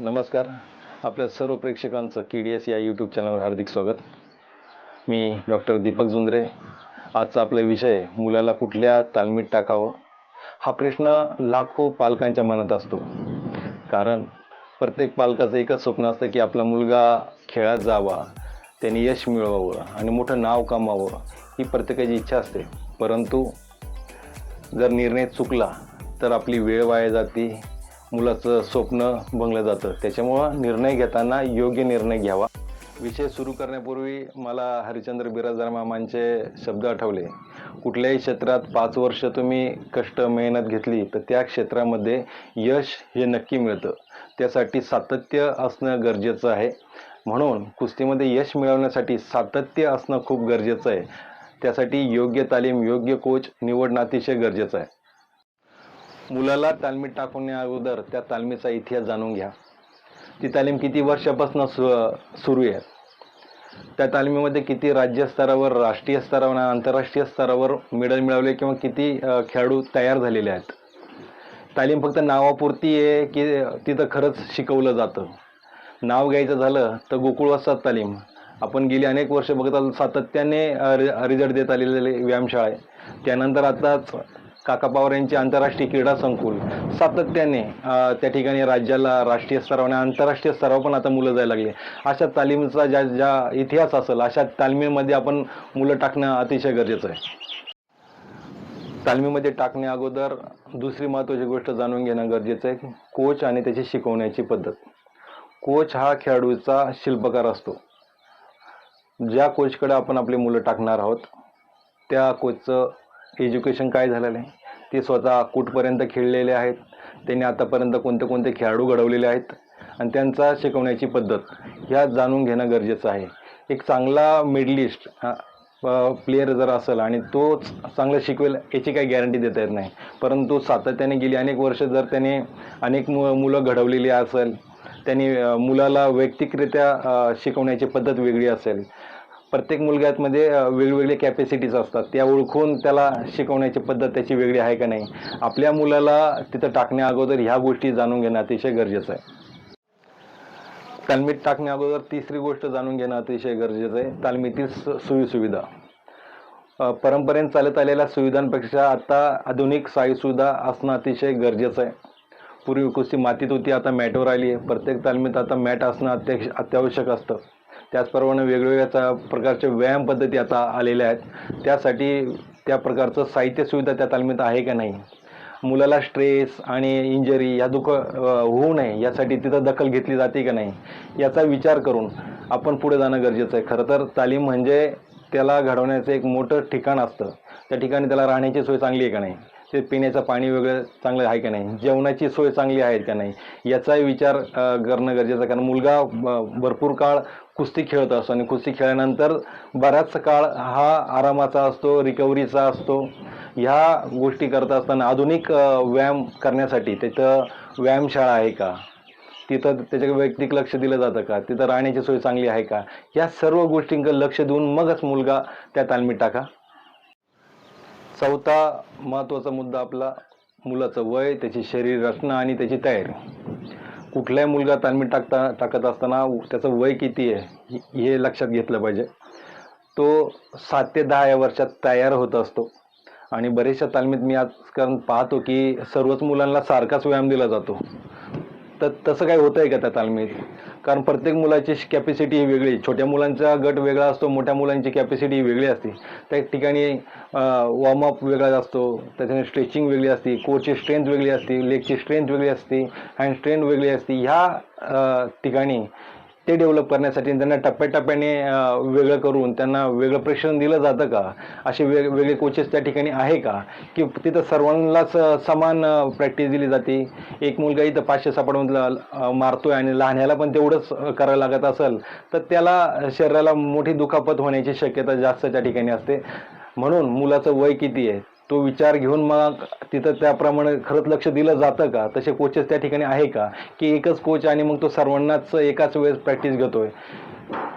नमस्कार. आपल्या सर्व प्रेक्षकांचं के डी एस या यूट्यूब चॅनलवर हार्दिक स्वागत. मी डॉक्टर दीपक जुंद्रे. आजचा आपला विषय मुलाला कुठल्या तालमीत टाकावं? हा प्रश्न लाखो पालकांच्या मनात असतो. कारण प्रत्येक पालकाचं एकच स्वप्न असतं की आपला मुलगा खेळात जावा त्याने यश मिळवावं आणि मोठं नाव कमावं ही प्रत्येकाची इच्छा असते. परंतु जर निर्णय चुकला तर आपली वेळ वाया जाते मुलाचं स्वप्न बंगलं जातं. त्याच्यामुळं निर्णय घेताना योग्य निर्णय घ्यावा. विषय सुरू करण्यापूर्वी मला हरिचंद्र बिराजदार मामांचे शब्द आठवले. कुठल्याही क्षेत्रात पाच वर्ष तुम्ही कष्ट मेहनत घेतली तर त्या क्षेत्रामध्ये यश हे नक्की मिळतं. त्यासाठी सातत्य असणं गरजेचं आहे. म्हणून कुस्तीमध्ये यश मिळवण्यासाठी सातत्य असणं खूप गरजेचं आहे. त्यासाठी योग्य तालीम योग्य कोच निवडणं अतिशय गरजेचं आहे. मुलाला तालमीत टाकण्या अगोदर त्या तालमीचा इतिहास जाणून घ्या. ती तालीम किती वर्षापासून सु सुरू आहे? त्या तालमीमध्ये किती राज्यस्तरावर राष्ट्रीय स्तरावर आणि आंतरराष्ट्रीय स्तरावर मेडल मिळवले किंवा किती खेळाडू तयार झालेले आहेत? तालीम फक्त नावापुरती आहे की तिथं खरंच शिकवलं जातं? नाव घ्यायचं झालं तर गोकुळवासात तालीम. आपण गेली अनेक वर्ष बघत आलो सातत्याने रि- रिझल्ट देत आलेले व्यायामशाळा आहे. त्यानंतर आताच काका पवार यांचे आंतरराष्ट्रीय क्रीडा संकुल. सातत्याने त्या ठिकाणी राज्याला राष्ट्रीय स्तरावर आणि आंतरराष्ट्रीय स्तरावर पण आता मुलं जायला लागले. अशा तालीमचा ज्या ज्या इतिहास असेल अशा तालमीमध्ये आपण मुलं टाकणं अतिशय गरजेचं आहे. तालमीमध्ये टाकण्या अगोदर दुसरी महत्त्वाची गोष्ट जाणून घेणं गरजेचं आहे कोच आणि त्याची शिकवण्याची पद्धत. कोच हा खेळाडूचा शिल्पकार असतो. ज्या कोचकडे आपण आपली मुलं टाकणार आहोत त्या कोचचं एज्युकेशन काय झालेलं आहे? ते स्वतः कुठपर्यंत खेळलेले आहेत त्यांनी आतापर्यंत कोणते कोणते खेळाडू घडवलेले आहेत आणि त्यांचा शिकवण्याची पद्धत ह्या जाणून घेणं गरजेचं आहे. एक चांगला मिडलिस्ट प्लेयर जर असेल आणि तोच चांगलं शिकवेल याची काही गॅरंटी देता येत नाही. परंतु सातत्याने गेली अनेक वर्ष जर त्याने अनेक मु मुलं घडवलेली असेल त्यांनी मुलाला वैयक्तिकरित्या शिकवण्याची पद्धत वेगळी असेल प्रत्येक मुलग्यामध्ये अ, वेगवेगळे कॅपॅसिटीज असतात. त्या ओळखून त्याला शिकवण्याची पद्धत त्याची वेगळी आहे का नाही आपल्या मुलाला तिथं टाकण्या अगोदर ह्या गोष्टी जाणून घेणं अतिशय गरजेचं आहे. तालमीत टाकण्या अगोदर तिसरी गोष्ट जाणून घेणं अतिशय गरजेचं आहे. तालमीतील सोयीसुविधा परंपरेने चालत आलेल्या सुविधांपेक्षा आता आधुनिक सोयीसुविधा असणं अतिशय गरजेचं आहे. पूर्वी कुस्ती मातीत होती आता मॅटवर आली आहे. प्रत्येक तालमीत आता मॅट असणं अत्यक्ष अत्यावश्यक असतं. त्याचप्रमाणे वेगवेगळ्या चा- प्रकारच्या व्यायाम पद्धती आता आलेल्या आहेत. त्यासाठी त्या प्रकारचं साहित्य सुविधा त्या तालमीत आहे का नाही? मुलाला स्ट्रेस आणि इंजरी या दुःख होऊ नये यासाठी तिथं दखल घेतली जाते का नाही? याचा विचार करून आपण पुढे जाणं गरजेचं आहे. खरं तर तालीम म्हणजे त्याला घडवण्याचं एक मोठं ठिकाण असतं. त्या ठिकाणी त्याला राहण्याची सोय चांगली आहे का नाही? ते पिण्याचं पाणी वेगळं चांगलं आहे का नाही? जेवणाची सोय चांगली आहे का नाही? याचाही विचार करणं गरजेचं कारण मुलगा ब- भरपूर काळ कुस्ती खेळत असतो आणि कुस्ती खेळल्यानंतर बराच काळ हा आरामाचा असतो रिकव्हरीचा असतो. ह्या गोष्टी करत असताना आधुनिक व्यायाम करण्यासाठी त्याचं व्यायामशाळा आहे का? तिथं त्याच्या वैयक्तिक लक्ष दिलं जातं का? तिथं राहण्याची सोय चांगली आहे का? या सर्व गोष्टींकडे लक्ष देऊन मगच मुलगा त्या तालमीत टाका. चौथा महत्त्वाचा मुद्दा आपला मुलाचं वय त्याची शरीर रचना आणि त्याची तयारी. कुठलाही मुलगा तालमीत टाकता टाकत असताना त्याचं वय किती आहे हे- हे लक्षात घेतलं पाहिजे. तो सात ते दहा या वर्षात तयार होत असतो. आणि बरेचशा तालमीत मी आजकाल पाहतो की सर्वच मुलांना सारखाच व्यायाम दिला जातो. तर तसं काही होतं आहे का त्या तालमीत? कारण प्रत्येक मुलाची कॅपॅसिटी ही वेगळी. छोट्या मुलांचा गट वेगळा असतो मोठ्या मुलांची कॅपॅसिटी वेगळी असते. त्या ठिकाणी वॉर्मअप वेगळा असतो. त्याच्याने स्ट्रेचिंग वेगळी असते. कोरची स्ट्रेंथ वेगळी असते. लेगची स्ट्रेंथ वेगळी असते. हँड स्ट्रेंथ वेगळी असते. ह्या ठिकाणी ते डेव्हलप करण्यासाठी त्यांना टप्प्याटप्प्याने वेगळं करून त्यांना वेगळं प्रशिक्षण दिलं जातं का? असे वेग वेगळे कोचेस त्या ठिकाणी आहे का? की तिथं सर्वांनाच समान प्रॅक्टिस दिली जाते? एक मुलगा इथं पाचशे सापडमधला मारतोय आणि लहान ह्याला पण तेवढंच करायला लागत असेल तर त्याला शरीराला मोठी दुखापत होण्याची शक्यता जास्त त्या ठिकाणी असते. म्हणून मुलाचं वय किती आहे? तो विचार घेऊन मग तिथं त्याप्रमाणे खरंच लक्ष दिलं जातं का? तसे कोचेस त्या ठिकाणी आहे का? की एकच कोच आणि मग तो सर्वांनाच एकाच वेळेस प्रॅक्टिस घेतोय?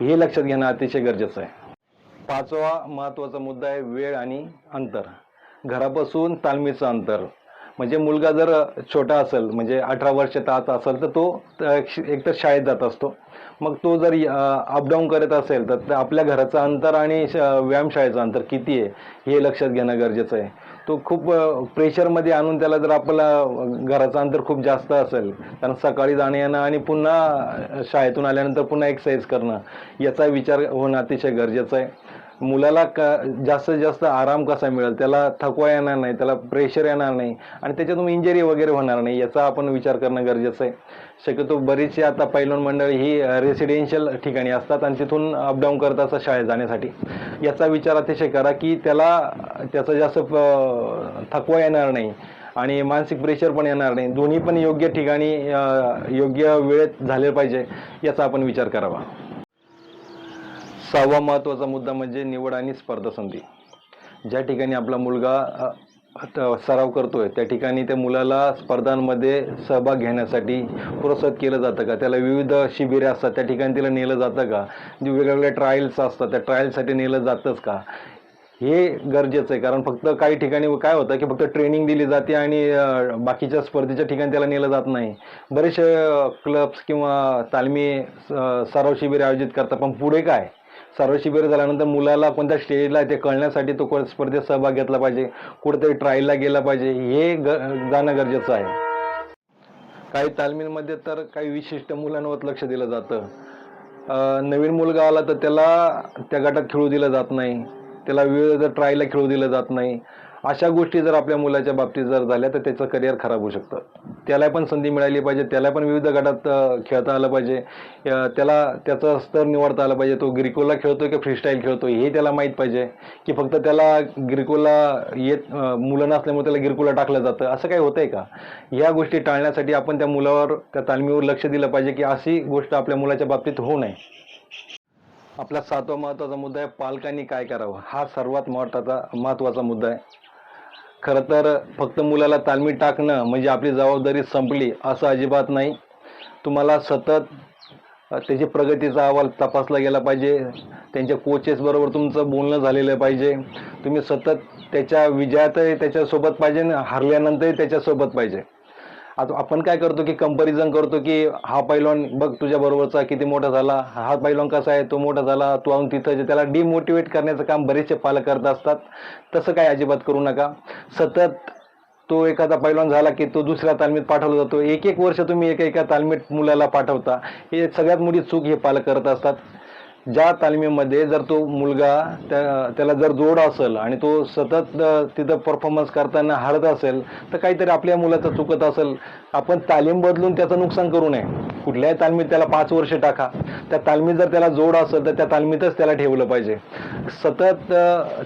हे लक्षात घेणं अतिशय गरजेचं आहे. पाचवा महत्त्वाचा मुद्दा आहे वेळ आणि अंतर. घरापासून तालमीचं अंतर. म्हणजे मुलगा जर छोटा असेल म्हणजे अठरा वर्षाचा आता असेल तर तो श- एकतर शाळेत जात असतो. मग तो जर अपडाऊन करत असेल तर आपल्या घराचं अंतर आणि श- व्यायामशाळेचं अंतर किती आहे हे लक्षात घेणं गरजेचं आहे. तो खूप प्रेशरमध्ये आणून त्याला जर आपला घराचं अंतर खूप जास्त असेल कारण सकाळी जाणं येणं आणि पुन्हा शाळेतून आल्यानंतर पुन्हा एक्सरसाइज करणं याचा विचार होणं अतिशय गरजेचं आहे. मुलाला क जास्तीत जास्त आराम कसा मिळेल? त्याला थकवा येणार नाही त्याला प्रेशर येणार नाही आणि त्याच्यातून इंजरी वगैरे होणार नाही याचा आपण विचार करणं गरजेचं आहे. शक्यतो बरीचशी आता पैलवान मंडळी ही रेसिडेन्शियल ठिकाणी असतात आणि तिथून अपडाऊन करत असतात शाळेत जाण्यासाठी. याचा विचार अतिशय करा की त्याला त्याचा जास्त थकवा येणार नाही आणि मानसिक प्रेशर पण येणार नाही. दोन्ही पण योग्य ठिकाणी योग्य वेळेत झाले पाहिजे याचा आपण विचार करावा. सहावा महत्त्वाचा मुद्दा म्हणजे निवड आणि स्पर्धा संधी. ज्या ठिकाणी आपला मुलगा सराव करतोय त्या ठिकाणी त्या मुलाला स्पर्धांमध्ये सहभाग घेण्यासाठी प्रोत्साहित केलं जातं का? त्याला विविध शिबिरे असतात त्या ठिकाणी तिला नेलं जातं का? जे वेगवेगळ्या ट्रायल्स असतात त्या ट्रायलसाठी नेलं जातंच का? हे गरजेचं आहे कारण फक्त काही ठिकाणी काय होतं की फक्त ट्रेनिंग दिली जाते आणि बाकीच्या स्पर्धेच्या ठिकाणी त्याला नेलं जात नाही. बरेचसे क्लब्स किंवा तालमी सराव शिबिरे आयोजित करतात पण पुढे काय? सर्व शिबिर झाल्यानंतर मुलाला कोणत्या स्टेजला ते कळण्यासाठी तो कोण स्पर्धेत सहभाग घेतला पाहिजे कुठेतरी ट्रायलला गेला पाहिजे हे ग जाणं गरजेचं आहे. काही तालमीमध्ये तर काही विशिष्ट मुलांवर लक्ष दिलं जातं. नवीन मुलगा आला तर त्याला त्या गटात खेळू दिलं जात नाही. त्याला विविध ट्रायला खेळू दिलं जात नाही. अशा गोष्टी जर आपल्या मुलाच्या बाबतीत जर झाल्या तर त्याचं करिअर खराब होऊ शकतं. त्याला पण संधी मिळाली पाहिजे त्याला पण विविध गटात खेळता आलं पाहिजे. त्याला त्याचा स्तर निवडता आला पाहिजे. तो ग्रिकोला खेळतोय की फ्रीस्टाईल खेळतो हे त्याला माहीत पाहिजे. की फक्त त्याला ग्रिकोला येत मुलं नसल्यामुळे त्याला गिरकुला टाकलं जातं. असं काही होतंय का? या गोष्टी टाळण्यासाठी आपण त्या मुलावर त्या तालमीवर लक्ष दिलं पाहिजे की अशी गोष्ट आपल्या मुलाच्या बाबतीत होऊ नये. आपला सातवा महत्त्वाचा मुद्दा आहे पालकांनी काय करावं? हा सर्वात महत्त्वाचा महत्त्वाचा मुद्दा आहे. खरं तर फक्त मुलाला तालमी टाकणं म्हणजे आपली जबाबदारी संपली असं अजिबात नाही. तुम्हाला सतत त्याची प्रगतीचा अहवाल तपासला गेला पाहिजे. त्यांच्या कोचेसबरोबर तुमचं बोलणं झालेलं पाहिजे. तुम्ही सतत त्याच्या विजयातही त्याच्यासोबत पाहिजे आणि हरल्यानंतरही त्याच्यासोबत पाहिजे. आता आपण काय करतो की कंपॅरिझन करतो की हा पैलवान बघ तुझ्या बरोबरचा किती मोठा झाला हा पैलवान कसा आहे तो मोठा झाला तू आणून तिथं जे त्याला डिमोटिवेट करण्याचं काम बरेचसे पालक करत असतात. तसं काय अजिबात करू नका. सतत तो एखादा पैलवान झाला की तो दुसऱ्या तालमीत पाठवला जातो. एक एक वर्ष तुम्ही एका एका तालमीत मुलाला पाठवता. हे सगळ्यात मोठी चूक हे पालक करत असतात. ज्या तालमीमध्ये जर तो मुलगा त्या त्याला जर जोड असेल आणि तो सतत तिथं परफॉर्मन्स करताना हरत असेल तर काहीतरी आपल्या मुलाचं चुकत असेल. आपण तालीम बदलून त्याचं नुकसान करू नये. कुठल्याही तालमीत त्याला पाच वर्ष टाका. त्या तालमीत जर त्याला जोड असेल तर त्या तालमीतच त्याला ठेवलं पाहिजे. सतत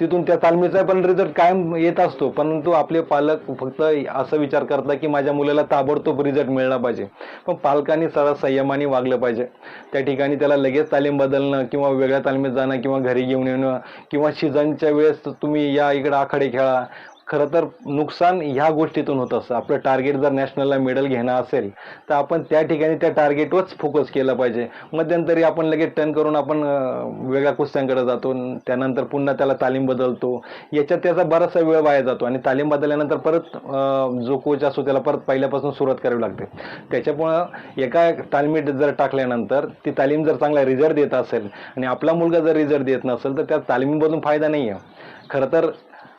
तिथून त्या तालमीचा पण रिझल्ट कायम येत असतो. परंतु आपले पालक फक्त असं विचार करतात की माझ्या मुलाला ताबडतोब रिझल्ट मिळला पाहिजे. पण पालकांनी सदा संयमाने वागलं पाहिजे. त्या ठिकाणी त्याला लगेच तालीम बदलणं किंवा वेगळ्या तालमीत जाणं किंवा घरी घेऊन येणं किंवा सीझनच्या वेळेस तुम्ही या इकडं आखाडे खेळा. खरं तर नुकसान ह्या गोष्टीतून होत असतं आपलं टार्गेट जर नॅशनलला मेडल घेणं असेल तर आपण त्या ठिकाणी त्या टार्गेटवरच फोकस केला पाहिजे. मध्यंतरी आपण लगेच टर्न करून आपण वेगळ्या कुस्त्यांकडे जातो त्यानंतर पुन्हा त्याला तालीम बदलतो. याच्यात त्याचा बराचसा वेळ वाया जातो आणि तालीम बदलल्यानंतर परत जो कोच असतो त्याला परत पहिल्यापासून सुरुवात करावी लागते. त्याच्यामुळं एका तालमीत जर टाकल्यानंतर ती तालीम जर चांगला रिझल्ट देत असेल आणि आपला मुलगा जर रिझल्ट देत नसेल तर त्या तालीमीमधून फायदा नाही आहे खरं तर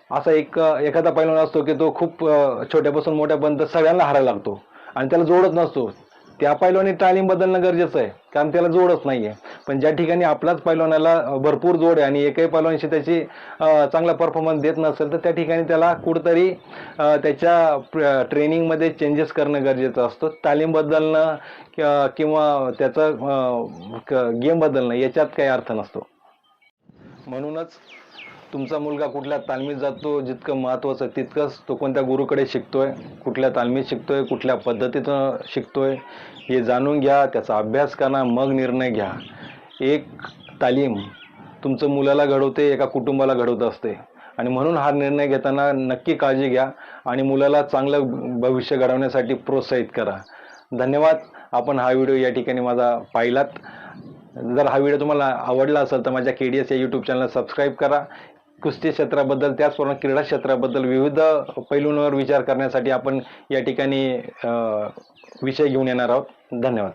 असा एक एखादा पैलवान असतो की तो खूप छोट्यापासून मोठ्यापर्यंत सगळ्यांना हारायला लागतो. आणि त्याला जोडच नसतो. त्या पैलवानी तालीम बदलणं गरजेचं आहे कारण त्याला जोडच नाही आहे पण ज्या ठिकाणी आपलाच पैलवानाला भरपूर जोड आहे आणि एकही पैलवानशी त्याची चांगला परफॉर्मन्स देत नसेल तर त्या ठिकाणी त्याला कुठंतरी त्याच्या ट्रेनिंगमध्ये चेंजेस करणं गरजेचं असतं. तालीम बदलणं किंवा त्याचं गेम बदलणं याच्यात काही अर्थ नसतो. म्हणूनच तुमचा मुलगा कुठल्या तालमीत जातो जितकं महत्त्वाचं आहे तितकंच तो कोणत्या गुरुकडे शिकतो आहे कुठल्या तालमीत आहे कुठल्या पद्धतीनं आहे हे जाणून घ्या त्याचा अभ्यास करा मग निर्णय घ्या. एक तालीम तुमचं मुलाला घडवते एका कुटुंबाला घडवत असते. आणि म्हणून हा निर्णय घेताना नक्की काळजी घ्या आणि मुलाला चांगलं भविष्य घडवण्यासाठी प्रोत्साहित करा. धन्यवाद. आपण हा व्हिडिओ या ठिकाणी माझा पाहिलात. जर हा व्हिडिओ तुम्हाला आवडला असेल तर माझ्या के डी एस या यूट्यूब चॅनलला सबस्क्राईब करा. कुस्ती क्षेत्राबद्दल त्याचप्रमाणे क्रीडा क्षेत्राबद्दल विविध पैलूंवर विचार करण्यासाठी आपण या ठिकाणी विषय घेऊन येणार आहोत. धन्यवाद.